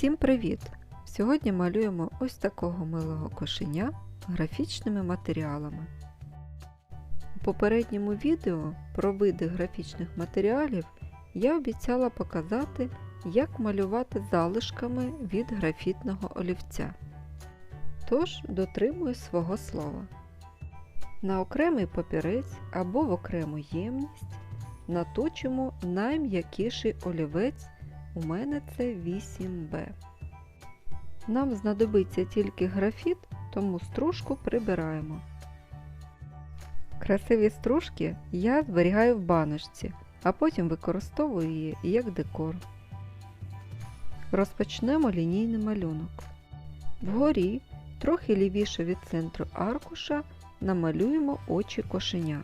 Всім привіт! Сьогодні малюємо ось такого милого кошеня графічними матеріалами. У попередньому відео про види графічних матеріалів я обіцяла показати, як малювати залишками від графітного олівця. Тож дотримую свого слова. На окремий папірець або в окрему ємність наточимо найм'якіший олівець, у мене це 8B. Нам знадобиться тільки графіт, тому стружку прибираємо. Красиві стружки я зберігаю в баночці, а потім використовую її як декор. Розпочнемо лінійний малюнок. Вгорі, трохи лівіше від центру аркуша, намалюємо очі кошеня.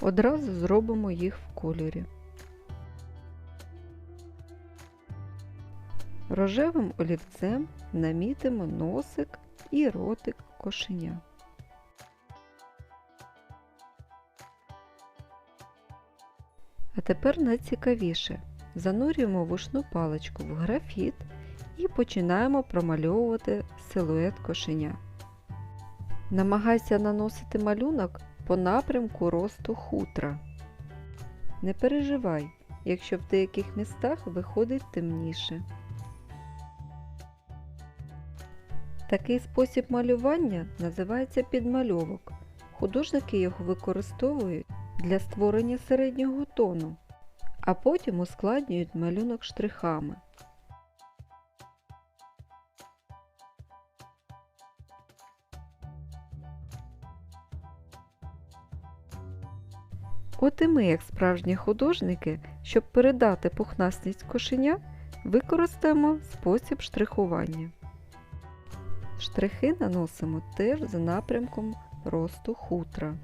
Одразу зробимо їх в кольорі. Рожевим олівцем намітимо носик і ротик кошеня. А тепер найцікавіше. Занурюємо вушну паличку в графіт і починаємо промальовувати силует кошеня. Намагайся наносити малюнок по напрямку росту хутра. Не переживай, якщо в деяких містах виходить темніше. Такий спосіб малювання називається підмальовок. Художники його використовують для створення середнього тону, а потім ускладнюють малюнок штрихами. От і ми, як справжні художники, щоб передати пухнастість кошеня, використаємо спосіб штрихування. Штрихи наносимо теж за напрямком росту хутра.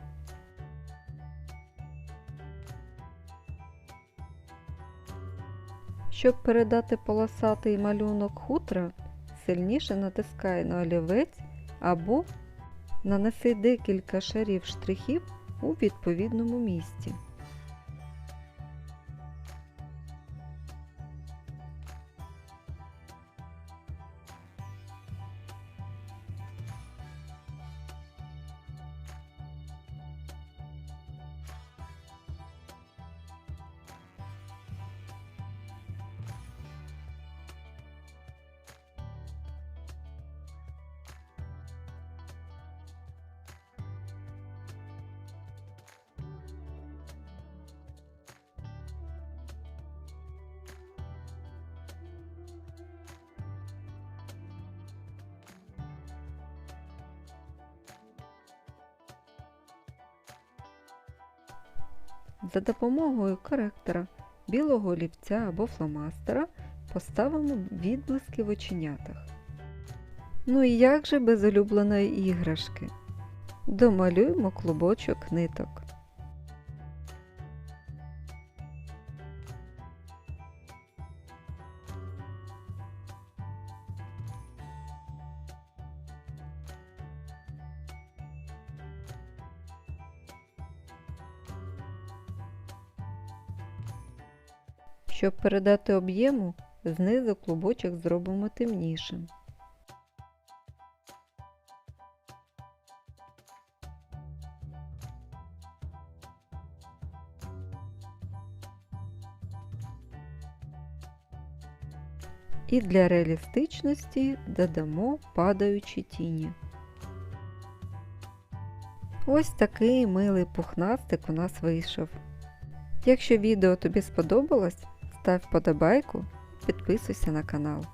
Щоб передати полосатий малюнок хутра, сильніше натискай на олівець або нанеси декілька шарів штрихів у відповідному місці. За допомогою коректора, білого олівця або фломастера поставимо відблиски в оченятах. Ну і як же без улюбленої іграшки? Домалюємо клубочок ниток. Щоб передати об'єму, знизу клубочок зробимо темнішим. І для реалістичності додамо падаючі тіні. Ось такий милий пухнастик у нас вийшов. Якщо відео тобі сподобалось, став подобайку, підписуйся на канал.